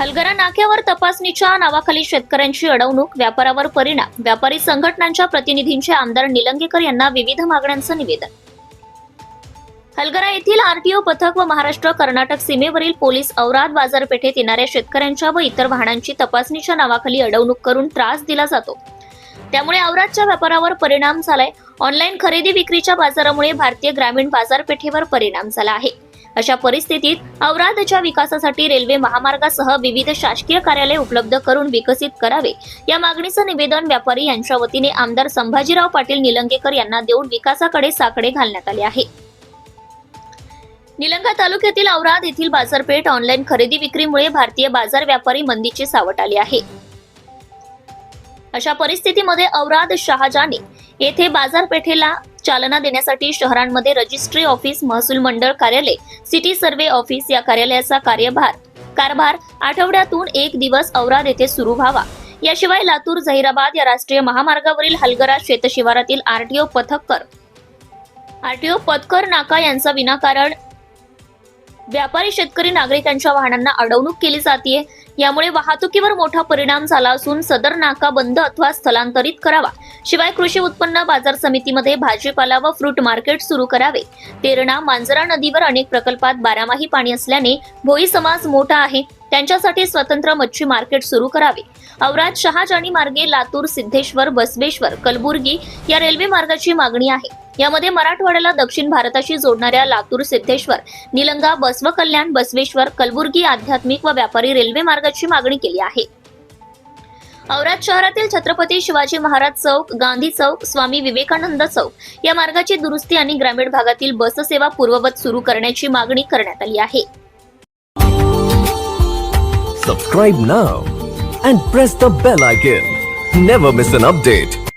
हलगरा नाक्यावर तपासणीच्या नावाखाली शेतकऱ्यांची अडवणूक व्यापारावर परिणाम. व्यापारी संघटनांच्या प्रतिनिधींचे आमदार निलंगेकर यांना विविध मागण्यांचं निवेदन. हलगरा येथील आरटीओ पथक व महाराष्ट्र कर्नाटक सीमेवरील पोलीस औराद बाजारपेठेत येणाऱ्या शेतकऱ्यांच्या व इतर वाहनांची तपासणीच्या नावाखाली अडवणूक करून त्रास दिला जातो. त्यामुळे औरादच्या व्यापारावर परिणाम झालाय. ऑनलाईन खरेदी विक्रीच्या बाजारामुळे भारतीय ग्रामीण बाजारपेठेवर परिणाम झाला आहे. अशा परिस्थितीत औरादच्या विकासासाठी रेल्वे महामार्गासह विविध शासकीय कार्यालय उपलब्ध करून विकसित करावे. या मागणीचं निवेदन व्यापारी यांच्या वतीने आमदार संभाजीराव पाटील निलंगेकर यांना देऊन विकासाकडे साकडे घालण्यात आले आहे. निलंगा तालुक्यातील औराद येथील बाजारपेठ ऑनलाईन खरेदी विक्रीमुळे भारतीय बाजार व्यापारी मंदीची सावट आली आहे. अशा परिस्थितीमध्ये औराद शहाजाने येथे बाजारपेठेला चालना देण्यासाठी शहरांमध्ये रजिस्ट्री ऑफिस महसूल मंडळ कार्यालय सिटी सर्व्हे ऑफिस या कार्यालयाचा कार्यभार कारभार आठवड्यातून एक दिवस औराद येथे सुरू व्हावा. याशिवाय लातूर झहिराबाद या राष्ट्रीय महामार्गावरील हलगरा शेतशिवारातील आरटीओ पथकर आरटीओ पथकर नाका यांचा विनाकारण व्यापारी शेतकरी नागरिकांच्या वाहनांना अडवणूक केली जाते यामुळे वाहतुकीवर मोठा परिणाम झाला असून सदर नाका बंद अथवा स्थलांतरित करावा. शिवाय कृषी उत्पन्न बाजार समितीमध्ये भाजीपाला व फ्रूट मार्केट सुरू करावे. तेरणा मांजरा नदीवर अनेक प्रकल्पात बारामाही पाणी असल्याने भोई समाज मोठा आहे. त्यांच्यासाठी स्वतंत्र मच्छी मार्केट सुरू करावे. औरात शहाजानी मार्गे लातूर सिद्धेश्वर बसवेश्वर कलबुर्गी या रेल्वे मार्गाची मागणी आहे. यामध्ये मराठवाड्याला दक्षिण भारताशी जोडणाऱ्या लातूर सिद्धेश्वर निलंगा बसव कल्याण बसवेश्वर कलबुर्गी आध्यात्मिक व व्यापारी रेल्वे मार्गाची मागणी केली आहे. औराद शहरातील छत्रपती शिवाजी महाराज चौक गांधी चौक स्वामी विवेकानंद चौक या मार्गाची दुरुस्ती आणि ग्रामीण भागातील बससेवा पूर्ववत सुरू करण्याची मागणी करण्यात आली आहे. Subscribe now and press the bell icon never miss an update